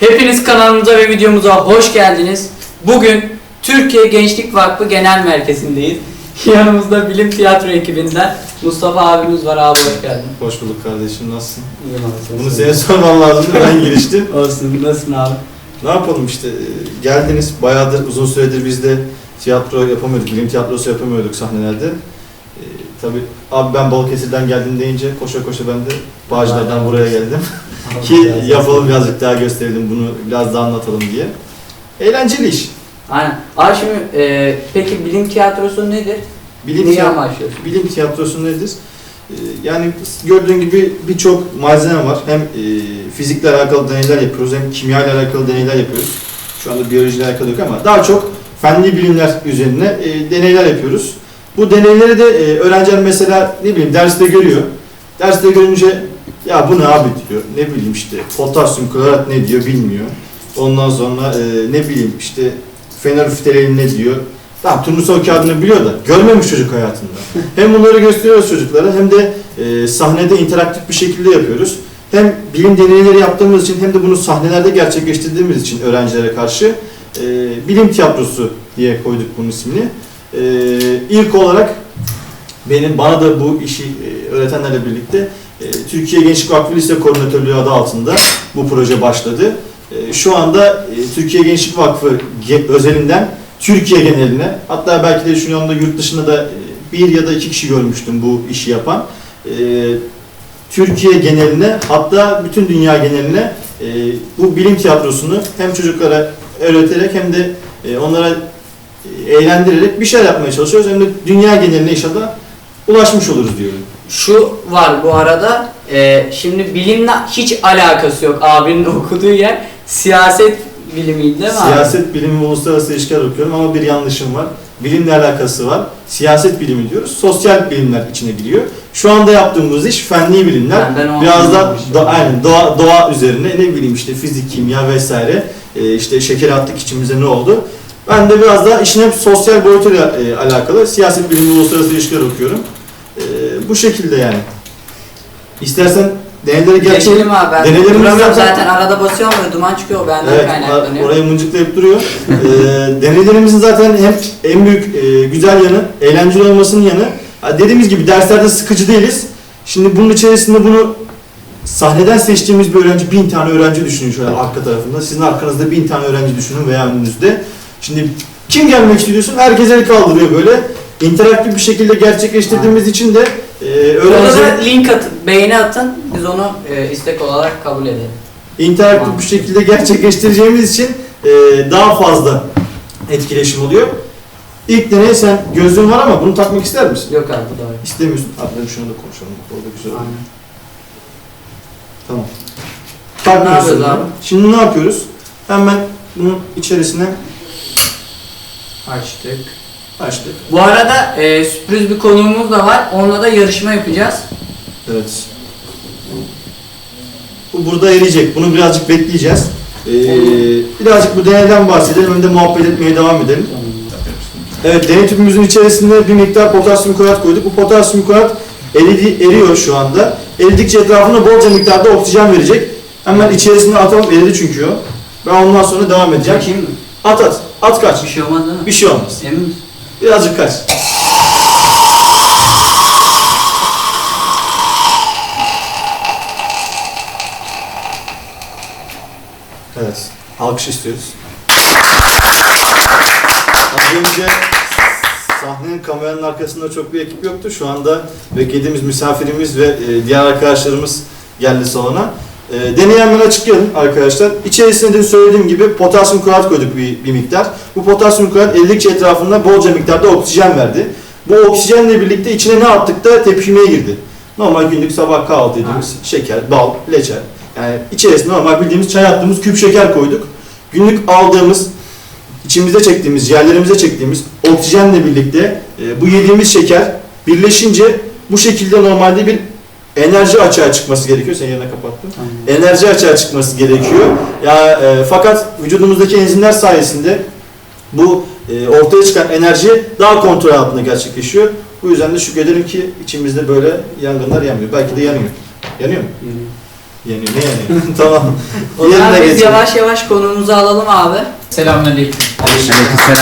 Hepiniz kanalımıza ve videomuza hoş geldiniz. Bugün Türkiye Gençlik Vakfı Genel Merkezi'ndeyiz. Yanımızda bilim tiyatro ekibinden Mustafa abimiz var abi hoş geldin. Hoş bulduk kardeşim nasılsın? İyiyim abi. Bunu senin sorman lazımdı ben giriştim. Olsun nasılsın abi? Ne yapalım işte geldiniz bayağıdır uzun süredir biz de tiyatro yapamıyorduk, bilim tiyatrosu yapamıyorduk sahnelerde. E, tabii abi ben Balıkesir'den geldim deyince koşa koşa ben de Bağcılar'dan buraya geldim. Ki yapalım birazcık daha gösterelim bunu biraz daha anlatalım diye. Eğlenceli iş. Aynen. Abi şimdi e, peki bilim tiyatrosu nedir? Bilim, tiyatro- amaçlıyorsun? bilim tiyatrosu nedir? Ee, Yani gördüğün gibi birçok malzeme var. Hem e, fizikle alakalı deneyler yapıyoruz hem kimya ile alakalı deneyler yapıyoruz. Şu anda biyolojiyle alakalı yok ama daha çok fenli bilimler üzerine e, deneyler yapıyoruz. Bu deneyleri de e, öğrenciler mesela ne bileyim derste görüyor. Derste görünce ya bu ne abi diyor. Ne bileyim işte potasyum klorat ne diyor bilmiyor. Ondan sonra e, ne bileyim işte fenolftalein ne diyor. Tamam turnusol kağıdını biliyor da görmemiş çocuk hayatında. Hem bunları gösteriyoruz çocuklara hem de e, sahnede interaktif bir şekilde yapıyoruz. Hem bilim deneyleri yaptığımız için hem de bunu sahnelerde gerçekleştirdiğimiz için öğrencilere karşı e, bilim tiyatrosu diye koyduk bunun ismini. E, ilk olarak benim bana da bu işi e, öğretenlerle birlikte e, Türkiye Gençlik Vakfı Lise Koordinatörlüğü adı altında bu proje başladı. E, şu anda e, Türkiye Gençlik Vakfı özelinden Türkiye geneline hatta belki de şu anda yurt dışında da e, bir ya da iki kişi görmüştüm bu işi yapan. E, Türkiye geneline hatta bütün dünya geneline e, bu bilim tiyatrosunu hem çocuklara öğreterek hem de e, onlara eğlendirerek bir şeyler yapmaya çalışıyoruz. Hem de dünya geneline inşallah ulaşmış oluruz diyorum. Şu var bu arada e, şimdi bilimle hiç alakası yok abinin okuduğu yer siyaset bilimiydi değil mi abi? Siyaset bilimi ve uluslararası ilişkiler okuyorum ama bir yanlışım var. Bilimle alakası var. Siyaset bilimi diyoruz. Sosyal bilimler içine giriyor. Şu anda yaptığımız iş fenli bilimler. Ben- ben o Biraz da anlamışım. do- aynen doğa, doğa üzerine ne bileyim işte fizik, kimya vesaire. Ee, işte şeker attık içimize ne oldu? Ben de biraz da işin hep sosyal boyutuyla e, alakalı. Siyaset bilimi uluslararası ilişkiler okuyorum. Ee, bu şekilde yani. İstersen deneyleri gerçek Geçelim abi ben duramıyorum zaten- arada basıyorum böyle duman çıkıyor benden Evet, kaynaklanıyor. orayı mıncıklayıp duruyor. ee, deneylerimizin zaten hem en büyük e, güzel yanı, eğlenceli olmasının yanı. Dediğimiz gibi derslerde sıkıcı değiliz. Şimdi bunun içerisinde bunu sahneden seçtiğimiz bir öğrenci, bin tane öğrenci düşünün şöyle arka tarafında. Sizin arkanızda bin tane öğrenci düşünün veya önünüzde. Şimdi kim gelmek istiyorsun? Herkes el kaldırıyor böyle. İnteraktif bir şekilde gerçekleştirdiğimiz için de e, Burada öğrenci da link atın, beğeni atın biz onu e, istek olarak kabul edelim. interaktif bir şekilde gerçekleştireceğimiz için e, daha fazla etkileşim oluyor. İlk deney sen gözlüğün var ama bunu takmak ister misin? Yok abi bu doğru. İstemiyorsun. Abi ben şunu da konuşalım. Orada güzel olur. Aynen. Tamam. Ne Takmıyorsun yapıyoruz abi? Şimdi ne yapıyoruz? Hemen bunun içerisine Açtık. açtık. Bu arada e, sürpriz bir konuğumuz da var. Onunla da yarışma yapacağız. Evet. Bu burada eriyecek. Bunu birazcık bekleyeceğiz. Ee, birazcık bu deneyden bahsedelim. Hem de muhabbet etmeye devam edelim. Evet, deney tüpümüzün içerisinde bir miktar potasyum klorat koyduk. Bu potasyum klorat eridi, eriyor şu anda. Eridikçe etrafına bolca miktarda oksijen verecek. Hemen içerisine atalım, eridi çünkü o. Ben ondan sonra devam edeceğim. Mı? At at, at kaç. Bir şey olmaz mi? Bir şey olmaz. Emin misin? Birazcık kaç. Evet, alkış istiyoruz. Az önce sahnenin kameranın arkasında çok bir ekip yoktu. Şu anda beklediğimiz misafirimiz ve e, diğer arkadaşlarımız geldi salona. E, deneyi hemen açıklayalım arkadaşlar. İçerisine de söylediğim gibi potasyum klorat koyduk bir, bir miktar. Bu potasyum klorat eridikçe etrafında bolca miktarda oksijen verdi. Bu oksijenle birlikte içine ne attık da tepkimeye girdi. Normal günlük sabah kahvaltı yediğimiz şeker, bal, leçer. Yani içerisine normal bildiğimiz çay attığımız küp şeker koyduk. Günlük aldığımız, içimizde çektiğimiz, yerlerimize çektiğimiz oksijenle birlikte e, bu yediğimiz şeker birleşince bu şekilde normalde bir enerji açığa çıkması gerekiyor. Sen yerine kapattın Tamam. enerji açığa çıkması gerekiyor. Ya e, fakat vücudumuzdaki enzimler sayesinde bu e, ortaya çıkan enerji daha kontrol altında gerçekleşiyor. Bu yüzden de şükrederim ki içimizde böyle yangınlar yanmıyor. Belki de yanıyor. Yanıyor mu? Yürü. Yeniyor. Ne yeniyor? tamam. O zaman biz geçelim. yavaş yavaş konumuzu alalım abi. Selamünaleyküm. Aleykümselam.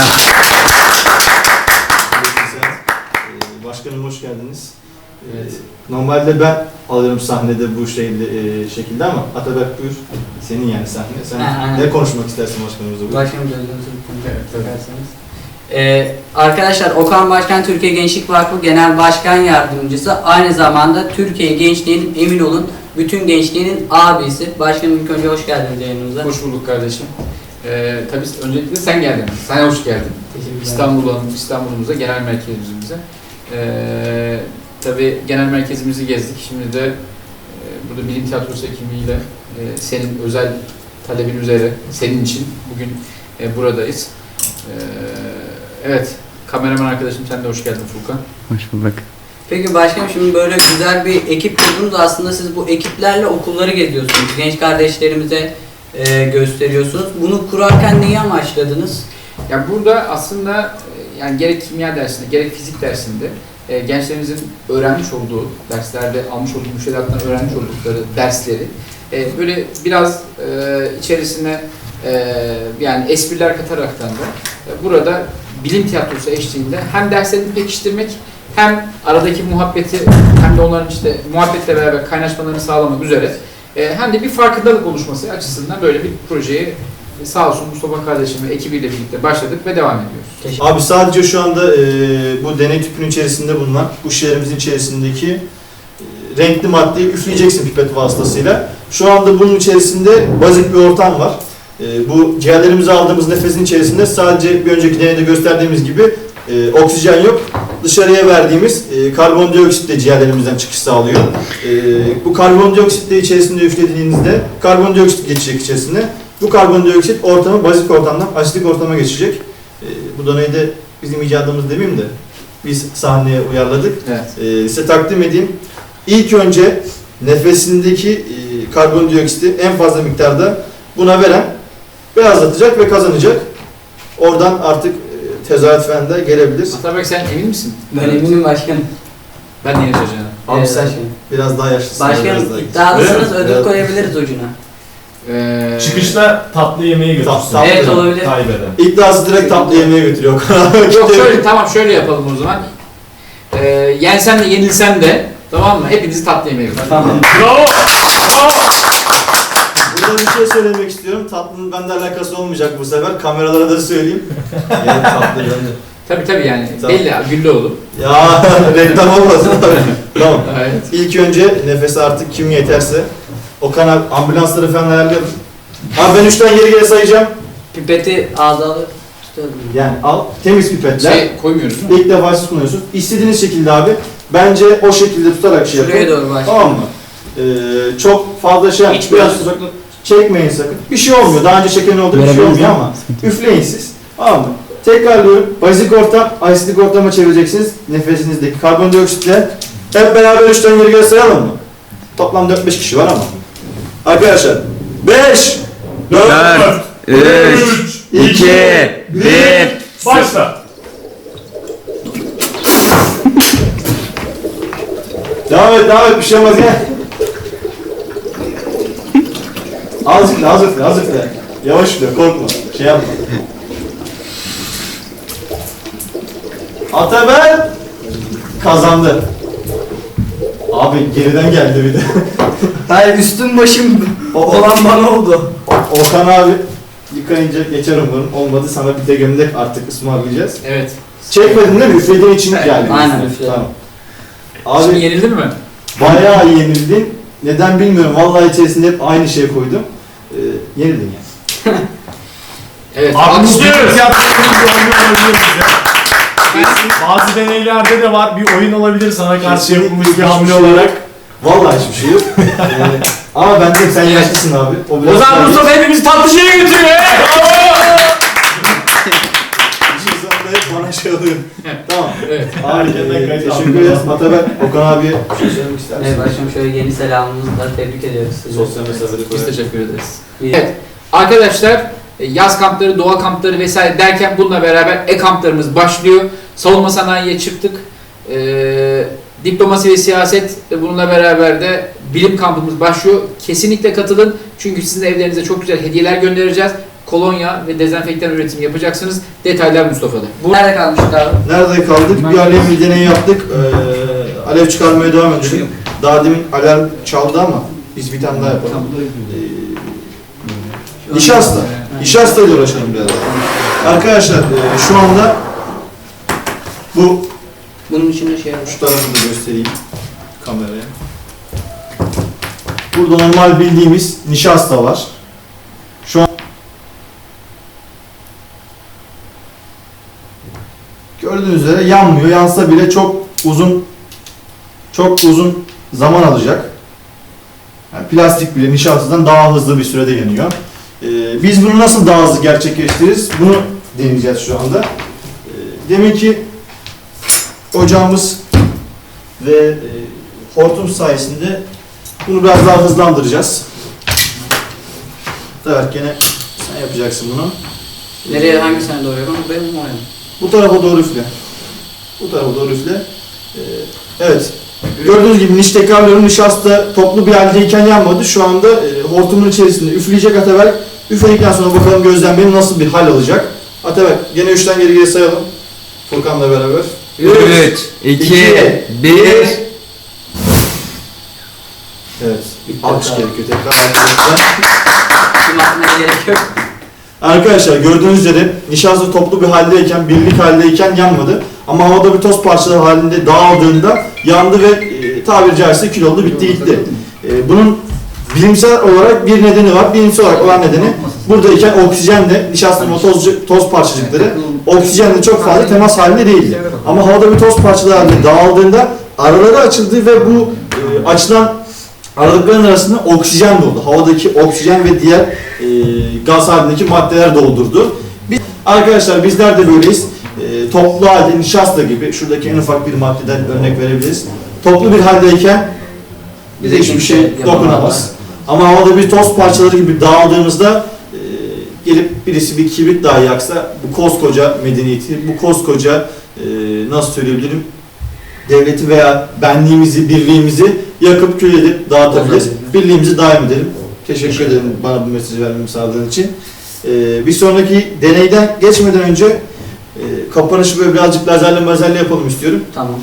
Ee, Başkanım hoş geldiniz. Ee, Evet. Normalde ben alırım sahnede bu şeyde, e, şekilde ama Ataberk buyur. Senin yani sahne. Sen Ha, aynen. ne konuşmak istersin başkanımızla bugün? Başkanım konuda Evet, tabii. Ee, arkadaşlar Okan Başkan Türkiye Gençlik Vakfı Genel Başkan Yardımcısı aynı zamanda Türkiye Gençliğinin emin olun bütün gençliğinin abisi. Başkanım ilk önce hoş geldiniz yayınımıza. Hoş bulduk kardeşim. Ee, tabii öncelikle sen geldin. Sen hoş geldin. Teşekkürler. İstanbul'a, İstanbul'umuza, genel merkezimize. Ee, tabii genel merkezimizi gezdik. Şimdi de e, burada bilim tiyatrosu ekimiyle e, senin özel talebin üzere, senin için bugün e, buradayız. Evet, kameraman arkadaşım sen de hoş geldin Furkan. Hoş bulduk. Peki başkanım şimdi böyle güzel bir ekip kurdunuz. Aslında siz bu ekiplerle okulları geziyorsunuz. Genç kardeşlerimize e, gösteriyorsunuz. Bunu kurarken neyi amaçladınız? Ya burada aslında yani gerek kimya dersinde gerek fizik dersinde e, gençlerimizin öğrenmiş olduğu derslerde almış olduğu müfredattan öğrenmiş oldukları dersleri e, böyle biraz e, içerisine e, yani espriler kataraktan da e, burada bilim tiyatrosu eşliğinde hem derslerini pekiştirmek hem aradaki muhabbeti hem de onların işte muhabbetle beraber kaynaşmalarını sağlamak üzere e, hem de bir farkındalık oluşması açısından böyle bir projeyi sağ olsun Mustafa kardeşim ve ekibiyle birlikte başladık ve devam ediyoruz. Teşekkür Abi sadece şu anda e, bu deney tüpünün içerisinde bulunan bu şişelerimizin içerisindeki e, renkli maddeyi üfleyeceksin pipet vasıtasıyla. Şu anda bunun içerisinde bazik bir ortam var. E, bu ciğerlerimize aldığımız nefesin içerisinde sadece bir önceki deneyde gösterdiğimiz gibi e, oksijen yok. Dışarıya verdiğimiz e, karbondioksit de ciğerlerimizden çıkış sağlıyor. E, bu karbondioksit de içerisinde üflediğinizde karbondioksit geçecek içerisine. Bu karbondioksit ortamı bazik ortamdan asitik ortama geçecek. E, bu doneyi de bizim icadımız demeyeyim de biz sahneye uyarladık. Evet. E, size takdim edeyim. İlk önce nefesindeki e, karbondioksiti en fazla miktarda buna veren beyazlatacak ve kazanacak. Oradan artık e, tezahürat falan da gelebilir. Atabek sen emin misin? Ben eminim başkanım. Ben de yeneceğim. Abi Evet, sen başkanım. biraz daha yaşlısın. Başkanım daha iddialısınız ödül Evet. koyabiliriz ucuna. Ee, Çıkışta tatlı yemeğe götürsün. Tatlı. Evet olabilir. Kaybeden. İddiası direkt tatlı yemeğe götürüyor. Yok şöyle tamam şöyle yapalım o zaman. Ee, yensem de yenilsem de tamam mı? Hepinizi tatlı yemeğe götürün. Tamam. Bravo! Bravo! Burada bir şey söylemek istiyorum. Tatlının bende alakası olmayacak bu sefer. Kameralara da söyleyeyim. Yani tatlı bende. Tabii tabii yani Tamam. belli abi Güllüoğlu. Ya reklam olmasın tabii. tamam. Evet. İlk önce nefes artık kim yeterse. Okan abi ambulansları falan ayarlayalım. Abi ben üçten geri geri sayacağım. Pipeti ağza alıp tutalım. Yani al temiz pipetler. Şey koymuyoruz değil mi? İlk defa siz kullanıyorsunuz. İstediğiniz şekilde abi. Bence o şekilde tutarak şey yapın. Şuraya doğru başkanım. Tamam mı? Ee, çok fazla şey Hiç biraz uzakla- çekmeyin sakın. Bir şey olmuyor. Daha önce çeken oldu bir şey olmuyor ama üfleyin siz. Tamam mı? Tekrarlıyorum. Bazik ortam, asitik ortama çevireceksiniz. Nefesinizdeki karbondioksitle. Hep beraber üçten geri geri sayalım mı? Toplam 4-5 kişi var ama. Arkadaşlar 5 4 Dört, üç, iki, bir. Başla. Devam et, devam et. Bir şey olmaz gel. Az üfle, az üfle, az üfle. Yavaş üfle, korkma. Şey yapma. Ataber kazandı. Abi geriden geldi bir de. Hayır üstüm başım O- olan bana oldu. Okan abi yıkayınca geçer umarım. Olmadı sana bir de gömlek artık ısmarlayacağız. Evet. Çekmedin değil mi? Üflediğin için Evet, geldi. aynen, üfledim. Tamam. Şimdi Abi yenildin mi? bayağı yenildin. Neden bilmiyorum. Vallahi içerisinde hep aynı şey koydum. Ee, yenildin yani. Evet. Abi bu alkışlıyoruz. Bazı deneylerde de var. Bir oyun olabilir sana karşı yapılmış bir hamle şey olarak. Vallahi hiçbir şey yok. Ee, ama ben de sen yaşlısın abi. O, biraz O zaman daha- Mustafa hepimizi tatlı şeye götürüyor. Sonunda hep bana şey oluyor. tamam. evet. Abi e, teşekkür ederiz. Ataber, Okan abiye şey söylemek ister misin? Evet başkanım şöyle yeni selamımızla tebrik ediyoruz sizi. Sosyal mesafeli Biz teşekkür ederiz. Bir- Evet. Arkadaşlar e, yaz kampları, doğa kampları vesaire derken bununla beraber e-kamplarımız başlıyor. Savunma sanayiye çıktık. Ee, diplomasi ve siyaset ve bununla beraber de bilim kampımız başlıyor. Kesinlikle katılın. Çünkü sizin evlerinize çok güzel hediyeler göndereceğiz. Kolonya ve dezenfektan üretimi yapacaksınız. Detaylar Mustafa'da. Bu Nerede kalmıştık abi? Nerede kaldık? Bir alev bir deney yaptık. Ee, alev çıkarmaya devam edelim. Daha demin alarm çaldı ama biz bir tane daha yapalım. Ee, nişasta. Nişasta ile uğraşalım biraz. Arkadaşlar e, şu anda bu Bunun içinde şey var. şu tarafı da göstereyim kameraya. Burada normal bildiğimiz nişasta var. Şu an gördüğünüz üzere yanmıyor. Yansa bile çok uzun çok uzun zaman alacak. Yani plastik bile nişastadan daha hızlı bir sürede yanıyor. Ee, biz bunu nasıl daha hızlı gerçekleştiririz? Bunu deneyeceğiz şu anda. Ee, demek ki ocağımız ve e, hortum sayesinde bunu biraz daha hızlandıracağız. Evet gene sen yapacaksın bunu. Nereye hangisine doğru yapalım? Buraya mı oraya mı? Bu tarafa doğru üfle. Bu tarafa doğru üfle. Ee, evet. Gördüğünüz gibi niş tekrarlıyorum. Nişasta toplu bir haldeyken yanmadı. Şu anda e, hortumun içerisinde üfleyecek Ataberk. Üfledikten sonra bakalım gözlemleyelim nasıl bir hal alacak. Ataberk gene üçten geri geri sayalım. Furkan'la beraber. 3, 2, 1. Evet. Alkış gerekiyor tekrar atmaya gerek yok. Arkadaşlar gördüğünüz üzere nişasta toplu bir haldeyken, birlik haldeyken yanmadı. Ama havada bir toz parçaları halinde dağıldığında yandı ve e, tabiri caizse kül oldu, bitti gitti. E, bunun bilimsel olarak bir nedeni var. Bilimsel olarak olan nedeni buradayken oksijen de nişastanın o toz, toz parçacıkları oksijenle çok fazla temas halinde değildi. Ama havada bir toz parçaları halinde dağıldığında araları açıldı ve bu e, açılan aralıkların arasında oksijen doldu. Havadaki oksijen ve diğer e, gaz halindeki maddeler doldurdu. Biz, arkadaşlar bizler de böyleyiz. E, toplu halde nişasta gibi şuradaki en ufak bir maddeden örnek verebiliriz. Toplu bir haldeyken bize hiçbir şey dokunamaz. Ama havada bir toz parçaları gibi dağıldığımızda gelip birisi bir kibrit dahi yaksa bu koskoca medeniyeti, bu koskoca e, nasıl söyleyebilirim devleti veya benliğimizi, birliğimizi yakıp kül edip dağıtabiliriz. Birliğimizi daim edelim. Teşekkür ederim bana bu mesajı vermemi sağladığın için. E, bir sonraki deneyden geçmeden önce e, kapanışı böyle birazcık lazerle mazerle yapalım istiyorum. Tamam.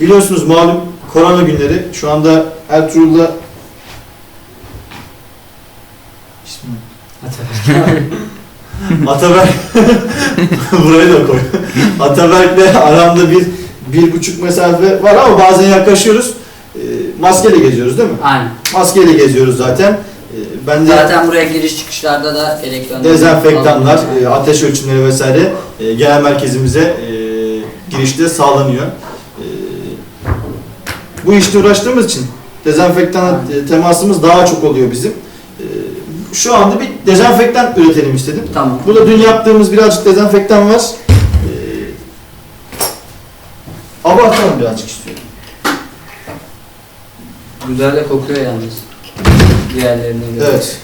Biliyorsunuz malum korona günleri şu anda Ertuğrul'da Ataberk burayı da koy. Ataberk'le aramda bir bir buçuk mesafe var ama bazen yaklaşıyoruz. E, maskeyle geziyoruz değil mi? Aynen. Maskeyle geziyoruz zaten. E, ben de Zaten buraya giriş çıkışlarda da elektron dezenfektanlar, e, ateş ölçümleri vesaire e, genel merkezimize e, girişte sağlanıyor. E, bu işte uğraştığımız için dezenfektan e, temasımız daha çok oluyor bizim. Şu anda bir dezenfektan üretelim istedim. Tamam. Burada dün yaptığımız birazcık dezenfektan var. Ee, abartalım birazcık istiyorum. Güzel de kokuyor yalnız. Diğerlerine göre. Evet.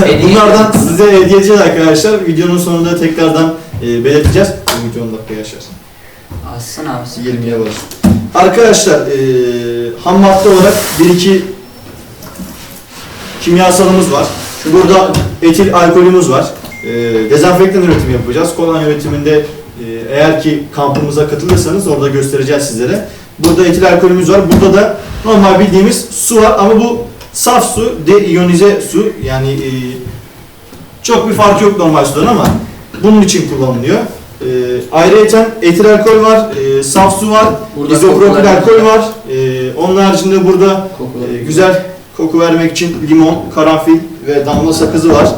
Bunlardan size hediye edeceğiz arkadaşlar. Videonun sonunda tekrardan e, belirteceğiz. Bu video 10 dakika yaşarsın. Alsın abi. 20'ye var. Arkadaşlar e, ham madde olarak bir iki kimyasalımız var. Burada etil alkolümüz var. E, dezenfektan üretimi yapacağız. Kolonya üretiminde e, eğer ki kampımıza katılırsanız orada göstereceğiz sizlere. Burada etil alkolümüz var. Burada da normal bildiğimiz su var ama bu saf su, deiyonize su. Yani e, çok bir fark yok normal sudan ama bunun için kullanılıyor. E, ayrıca etil alkol var, e, saf su var, izopropil alkol var. E, onun haricinde burada ee, güzel koku vermek için limon, karanfil ve damla sakızı var.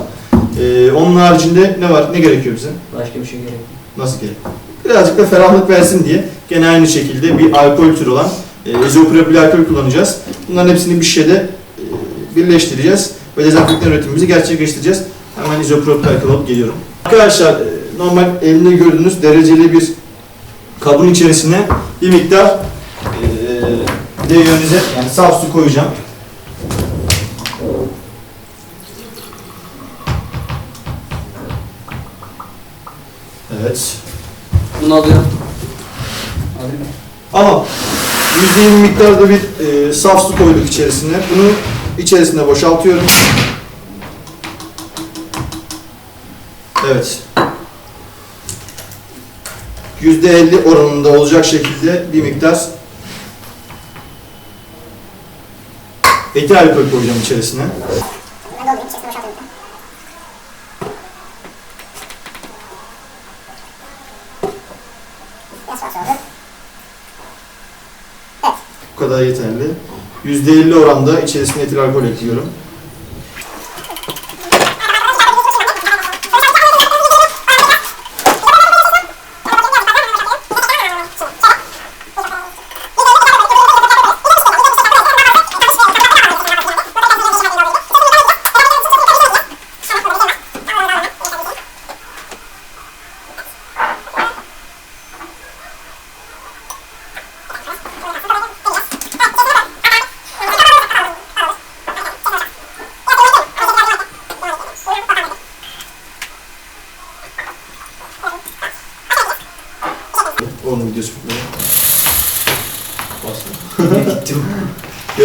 Ee, onun haricinde ne var? Ne gerekiyor bize? Başka bir şey gerek yok. Nasıl gerek? Birazcık da ferahlık versin diye gene aynı şekilde bir alkol türü olan e, izopropil alkol kullanacağız. Bunların hepsini bir şişede e, birleştireceğiz ve dezenfektan üretimimizi gerçekleştireceğiz. Hemen izopropil alkol alıp geliyorum. Arkadaşlar e, normal elimde gördüğünüz dereceli bir kabın içerisine bir miktar e, deyonize yani saf su koyacağım. Evet. Bunu alıyorum. Alayım? Ama %20 miktarda bir e, saf su koyduk içerisine. Bunu içerisine boşaltıyorum. Evet. %50 oranında olacak şekilde bir miktar etil alkol koyacağım içerisine. Bu kadar yeterli. %50 oranda içerisine etil alkol ekliyorum.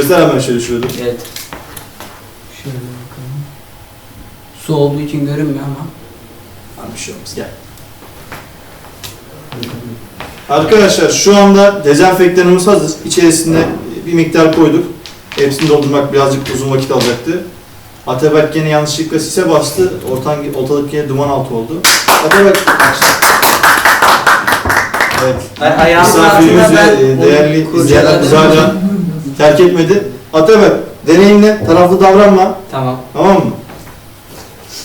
Göster hemen şöyle şurada. Evet. Şöyle bakalım. Su olduğu için görünmüyor ama. Abi bir şey olmaz gel. Arkadaşlar şu anda dezenfektanımız hazır. İçerisine bir miktar koyduk. Hepsini doldurmak birazcık uzun vakit alacaktı. Ataberk gene yanlışlıkla sise bastı. Ortan, ortalık yine duman altı oldu. Ataberk... Evet. Ay- ayağımın Misafirimiz altında ben ve e, değerli izleyenler hala terk etmedi. Ataberk deneyimle taraflı davranma. Tamam. Tamam mı?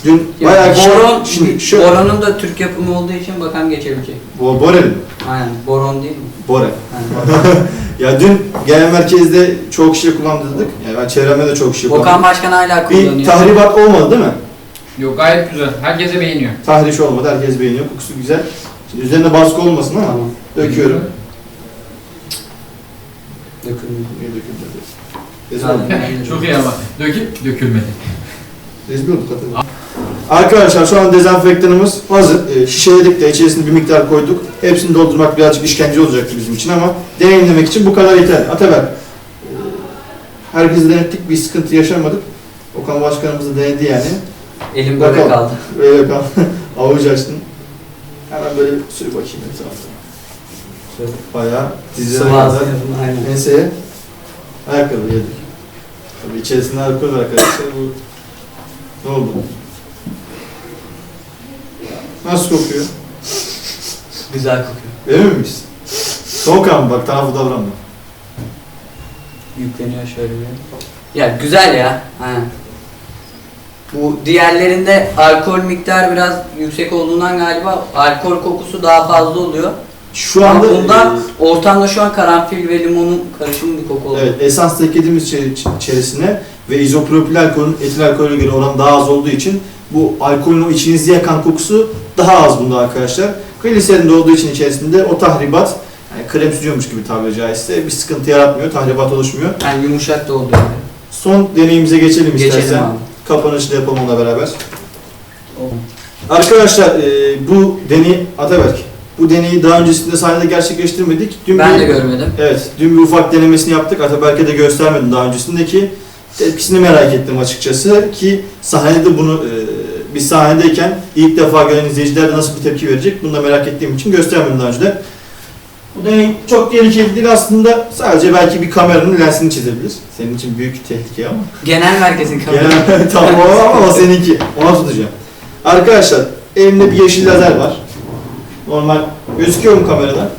Dün Ya, bayağı boron, Şimdi şu... boronun da Türk yapımı olduğu için bakalım geçebilecek. Bo Borel mi? Aynen. Boron değil mi? Bore. Ya dün genel merkezde çok kişi kullandırdık. Yani ben çevremde de çok kişi Okan kullandım. Başkan hala kullanıyor. Bir tahribat olmadı değil mi? Yok gayet güzel. Herkese beğeniyor. Tahriş olmadı. Herkes beğeniyor. Kokusu güzel. Şimdi üzerine baskı olmasın ama Tamam. döküyorum. Dökülmüyor. Niye döküldü? Rezil olduk. Çok iyi ama. Döküp dökülmedi. Rezil olduk hatırladım. Arkadaşlar şu an dezenfektanımız hazır. E, şişeledik de içerisine bir miktar koyduk. Hepsini doldurmak birazcık işkence olacaktı bizim için ama deneyimlemek için bu kadar yeterli. Ataber, e, herkesi denettik bir sıkıntı yaşamadık. Okan Başkanımız da denedi yani. Elim böyle Bakalım. kaldı. Böyle kal. Avuç açtın. Hemen böyle sür bakayım etrafına. Şöyle bayağı Sıvı kadar aynen. enseye ayakkabı yedik. Tabii içerisinde alkol var arkadaşlar. Bu ne oldu? Nasıl kokuyor? Güzel kokuyor. Emin miyiz? Soğuk ama bak tarafı davranma. Yükleniyor şöyle bir. Ya güzel ya. Aynen. Bu diğerlerinde alkol miktarı biraz yüksek olduğundan galiba alkol kokusu daha fazla oluyor. Şu anda bunda e, ortamda şu an karanfil ve limonun karışımı bir koku oluyor. Evet, esans da eklediğimiz içeri- içerisine ve izopropil alkolün etil alkolüne göre oran daha az olduğu için bu alkolün o içinizi yakan kokusu daha az bunda arkadaşlar. Gliserin de olduğu için içerisinde o tahribat, yani krem sürüyormuş gibi tabiri caizse bir sıkıntı yaratmıyor, tahribat oluşmuyor. Yani yumuşak da oluyor. Son deneyimize geçelim, Geçelim istersen. abi. Kapanışı da yapalım onunla beraber. Arkadaşlar e, bu deney, Ataberk, bu deneyi daha öncesinde sahnede gerçekleştirmedik. Dün Ben bir- de görmedim. Evet, dün bir ufak denemesini yaptık. Ataberk'e de göstermedim daha öncesinde ki tepkisini merak ettim açıkçası ki sahnede de bunu e, biz sahnedeyken ilk defa gören izleyiciler de nasıl bir tepki verecek bunu da merak ettiğim için göstermedim daha önce de. Bu deney çok tehlikeli değil aslında sadece belki bir kameranın lensini çizebilir. Senin için büyük tehlike ama. Genel merkezin kamerası. Genel, tamam ama o seninki. Ona tutacağım. Arkadaşlar elimde bir yeşil lazer var. Normal gözüküyor mu kamerada?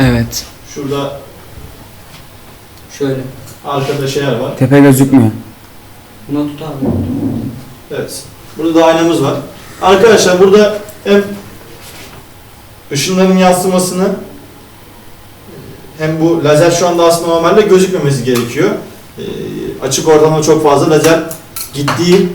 Evet. Şurada Şöyle. arkada şeyler var. Tepe gözükmüyor. Bunu tut abi. Evet. Burada da aynamız var. Arkadaşlar burada hem ışınların yansımasını hem bu lazer şu anda aslında normalde gözükmemesi gerekiyor. Ee, açık ortamda çok fazla lazer gittiği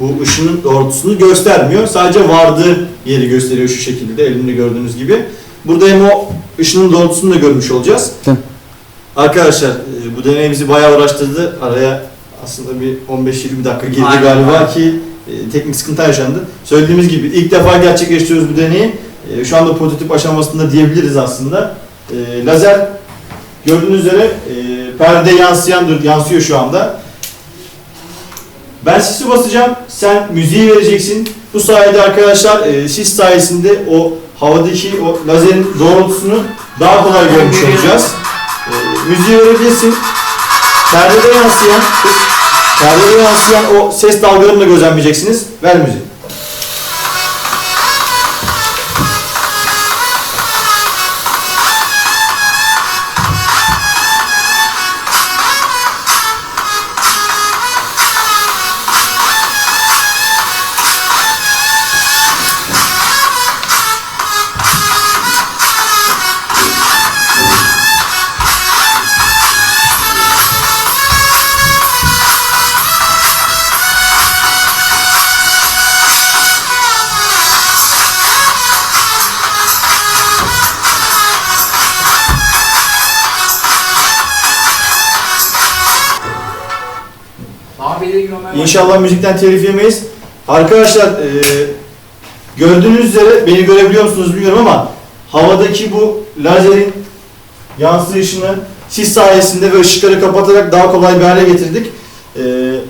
bu ışının doğrultusunu göstermiyor. Sadece vardığı yeri gösteriyor şu şekilde elimde gördüğünüz gibi. Burada hem o ışının doğrultusunu da görmüş olacağız. Tamam. Arkadaşlar e, bu deney bizi bayağı uğraştırdı. Araya aslında bir 15-20 dakika girdi Aynen, galiba aynen. ki e, teknik sıkıntı yaşandı. Söylediğimiz gibi ilk defa gerçekleştiriyoruz bu deneyi. E, şu anda prototip aşamasında diyebiliriz aslında. Lazer Gördüğünüz üzere perde yansıyan yansıyor şu anda. Ben sisi basacağım, sen müziği vereceksin. Bu sayede arkadaşlar e, sis sayesinde o havadaki o lazerin doğrultusunu daha kolay görmüş olacağız. E, müziği verebilirsin. Perdede yansıyan, perdede yansıyan o ses dalgalarını da gözlemleyeceksiniz. Ver müziği. İnşallah müzikten telif yemeyiz. Arkadaşlar e, gördüğünüz üzere beni görebiliyor musunuz bilmiyorum ama havadaki bu lazerin yansıyışını sis sayesinde ve ışıkları kapatarak daha kolay bir hale getirdik. E,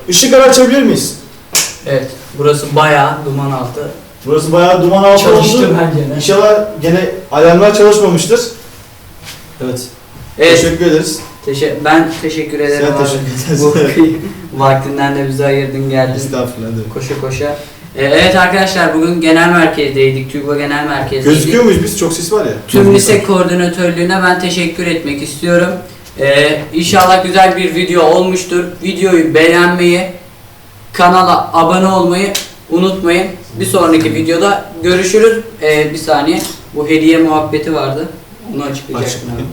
ışıkları açabilir miyiz? Evet. Burası bayağı duman altı. Burası bayağı duman altı Çalıştı oldu. de. İnşallah gene alarmlar çalışmamıştır. Evet. Evet. Teşekkür ederiz. Teşe- ben teşekkür ederim Sen abi. teşekkür ederiz. Bu vaktinden de bizi ayırdın geldin. Estağfurullah. evet. Koşa koşa. Ee, evet arkadaşlar bugün genel merkezdeydik. TÜGVA genel merkezdeydik. Gözüküyor muyuz biz? Çok ses var ya. Tüm lise koordinatörlüğüne ben teşekkür etmek istiyorum. Ee, inşallah güzel bir video olmuştur. Videoyu beğenmeyi, kanala abone olmayı unutmayın. Bir sonraki videoda görüşürüz. Ee, bir saniye. Bu hediye muhabbeti vardı. Onu açıklayacaktım. Açıklayın.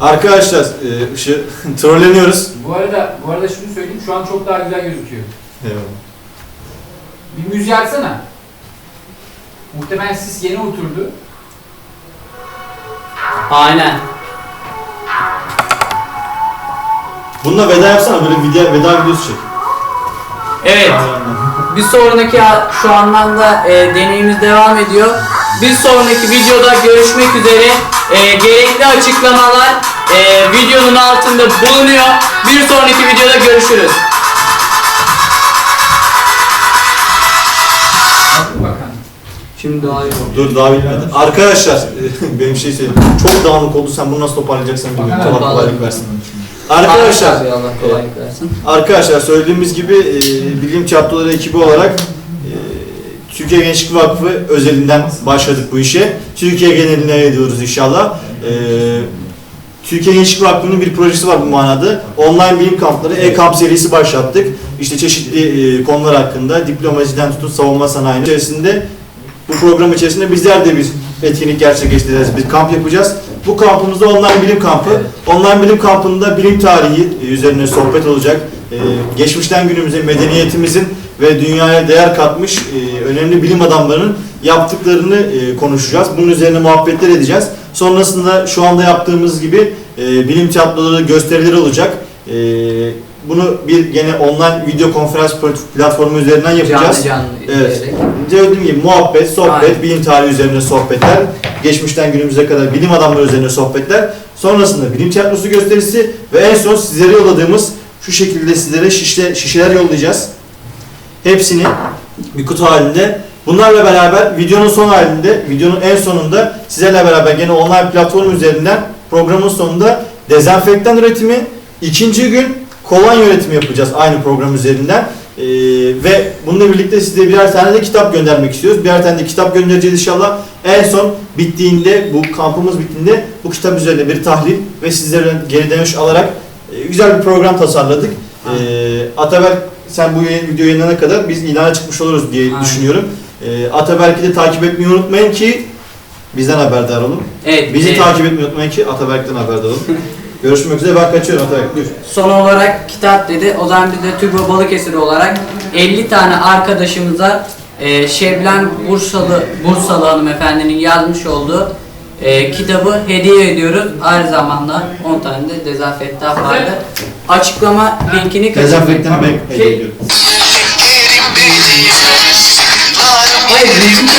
Arkadaşlar e, ışı trolleniyoruz. Bu arada, bu arada şunu söyleyeyim, şu an çok daha güzel gözüküyor. Eyvallah. Bir müziği açsana. Muhtemelen sis yeni oturdu. Aynen. Bununla veda yapsana böyle video, veda videosu çek. Evet. Bir sonraki şu anlamda e, deneyimiz devam ediyor. Bir sonraki videoda görüşmek üzere. E, gerekli açıklamalar e, videonun altında bulunuyor. Bir sonraki videoda görüşürüz. Şimdi daha iyi oldu. Dur daha bitmedi. Arkadaşlar benim şey söyleyeyim. Çok dağınık oldu sen bunu nasıl toparlayacaksın bilmiyorum. Allah kolaylık versin. Arkadaşlar, Allah kolaylık versin. arkadaşlar söylediğimiz gibi e, bilim tiyatroları ekibi olarak Türkiye Gençlik Vakfı özelinden başladık bu işe. Türkiye geneline ediyoruz inşallah. E, Türkiye Gençlik Vakfı'nın bir projesi var bu manada. Online bilim kampları e-kamp serisi başlattık. İşte çeşitli e, konular hakkında diplomaciden tutun savunma sanayinin içerisinde bu program içerisinde bizler de bir etkinlik gerçekleştireceğiz. Bir kamp yapacağız. Bu kampımızda online bilim kampı. Online bilim kampında bilim tarihi e, üzerine sohbet olacak. E, geçmişten günümüze medeniyetimizin ve dünyaya değer katmış e, önemli bilim adamlarının yaptıklarını e, konuşacağız. Bunun üzerine muhabbetler edeceğiz. Sonrasında şu anda yaptığımız gibi e, bilim tiyatroları gösterileri olacak. E, bunu bir gene online video konferans platformu üzerinden yapacağız. Canlı canlı Evet. izleyerek. Dediğim gibi muhabbet, sohbet, Aynen. bilim tarihi üzerine sohbetler, geçmişten günümüze kadar bilim adamları üzerine sohbetler, sonrasında bilim tiyatrosu gösterisi ve en son sizlere yolladığımız şu şekilde sizlere şişe, şişeler yollayacağız. Hepsini bir kutu halinde. Bunlarla beraber videonun son halinde, videonun en sonunda sizlerle beraber gene online platform üzerinden programın sonunda dezenfektan üretimi, ikinci gün kolonya üretimi yapacağız aynı program üzerinden. Ee, ve bununla birlikte size birer tane de kitap göndermek istiyoruz. Birer tane de kitap göndereceğiz inşallah. En son bittiğinde, bu kampımız bittiğinde bu kitap üzerine bir tahlil ve sizlere geri dönüş alarak e, güzel bir program tasarladık. Ee, Ataberk sen bu yayın, video yayınlanana kadar biz ilana çıkmış oluruz diye Aynen. düşünüyorum. Ee, Ataberk'i de takip etmeyi unutmayın ki bizden haberdar olun. Evet. Bizi e, takip etmeyi unutmayın ki Ataberk'ten haberdar olun. Görüşmek üzere ben kaçıyorum Ataberk. Buyur. Son olarak kitap dedi. O zaman biz de TÜGVA Balıkesir olarak 50 tane arkadaşımıza e, Şebnem Bursalı Bursalı hanımefendinin yazmış olduğu e, kitabı hediye ediyoruz. Aynı zamanda 10 tane de dezenfektan vardı. Açıklama linkini Dezenfektanı ben hediye şey- ediyorum. Hayır, bizimle